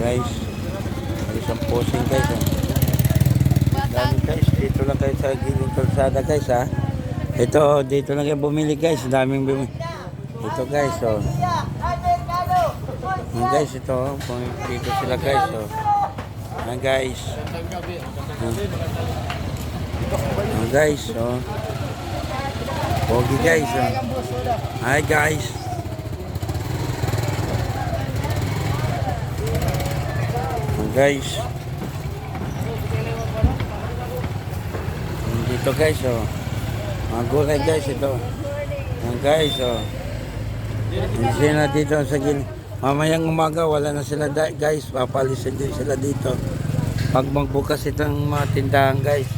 Guys, may isang posing guys. Oh. Dami guys, dito lang kayo sa gilid kalsada guys ha. Ito, dito lang kayo bumili guys. Daming bumili. Ito guys, oh. Yan guys, ito. oh. Dito sila guys, oh. Yan guys. Yan. Yan guys, oh. Pogi guys, oh. Hi guys. Guys. Dito guys, oh. Mga gulay guys, ito. Yan guys, oh. Hindi sila dito sa gilid. Mamayang umaga, wala na sila guys. Papalisin din sila dito. Pag magbukas itong mga tindahan guys.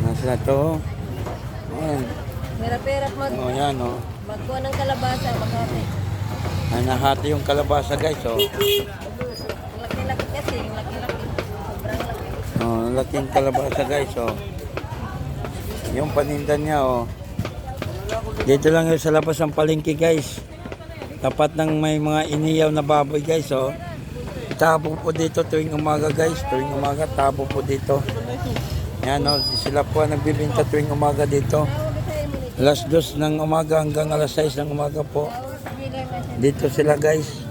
Nasa to. Ayan. Hirap-hirap mag Oh, yan oh. magkuha ng kalabasa, makati. Ay, nahati yung kalabasa guys oh. Kasi, yung laki-laki. Sobrang laki. Oh, ang laking kalabasa guys oh. Yung paninda niya oh. Dito lang yun sa labas ng palengke guys. Tapat ng may mga iniyaw na baboy guys oh. Tabo po dito tuwing umaga guys. Tuwing umaga tabo po dito. Yan oh, sila po ang nagbibinta tuwing umaga dito. Alas dos ng umaga hanggang alas 6 ng umaga po. Dito sila guys.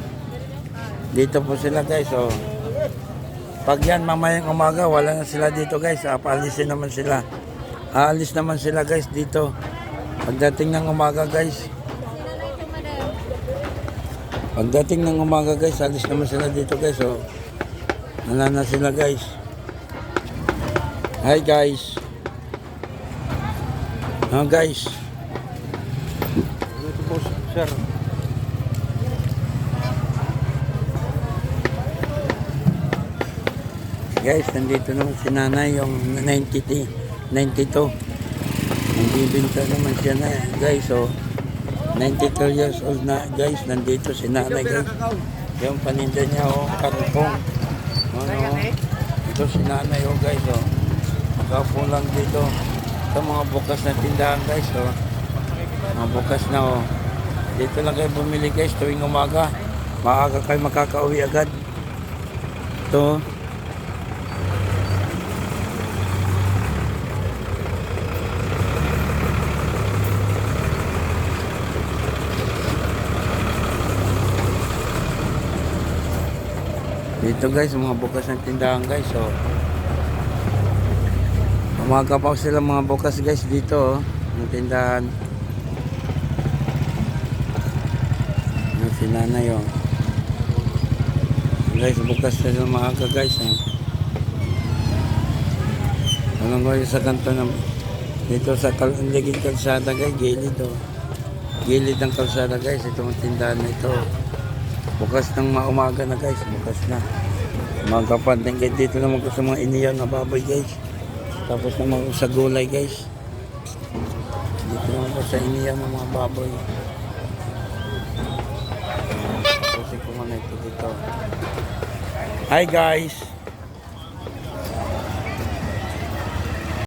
Dito po sila guys oh. Pag yan mamayang umaga, wala na sila dito guys. Apalisin naman sila. Aalis naman sila guys dito. Pagdating ng umaga guys. Pagdating ng umaga guys, alis naman sila dito guys. Oh. Wala na sila guys. Hi guys. Ah guys. Ito po sir. Guys, nandito naman si nanay yung 90, 92. Nagbibinta naman siya na guys, oh. 92 years old na guys, nandito si nanay guys. Yung paninda niya, oh, karupong. Ano, ito si nanay, oh guys, oh. Nakaupo lang dito. Ito mga bukas na tindahan guys, oh. Mga bukas na, oh. Dito lang kayo bumili guys, tuwing umaga. Maaga kayo makakauwi agad. Ito, Dito guys, mga bukas ng tindahan guys. So, umaga pa sila mga bukas guys dito. Oh, ng tindahan. Yan si nanay oh. Guys, bukas sila maaga guys. Oh. Walang ko sa kanto ng dito sa kal ligid kalsada guys, gilid oh. Gilid ng kalsada guys, itong tindahan na ito. Bukas ng maumaga na guys, bukas na. Mga kapandeng guys, dito naman ko sa mga iniyaw na baboy guys. Tapos naman ko sa gulay guys. Dito naman ko sa iniyaw ng mga baboy. Kasi ko muna ito dito. Hi guys!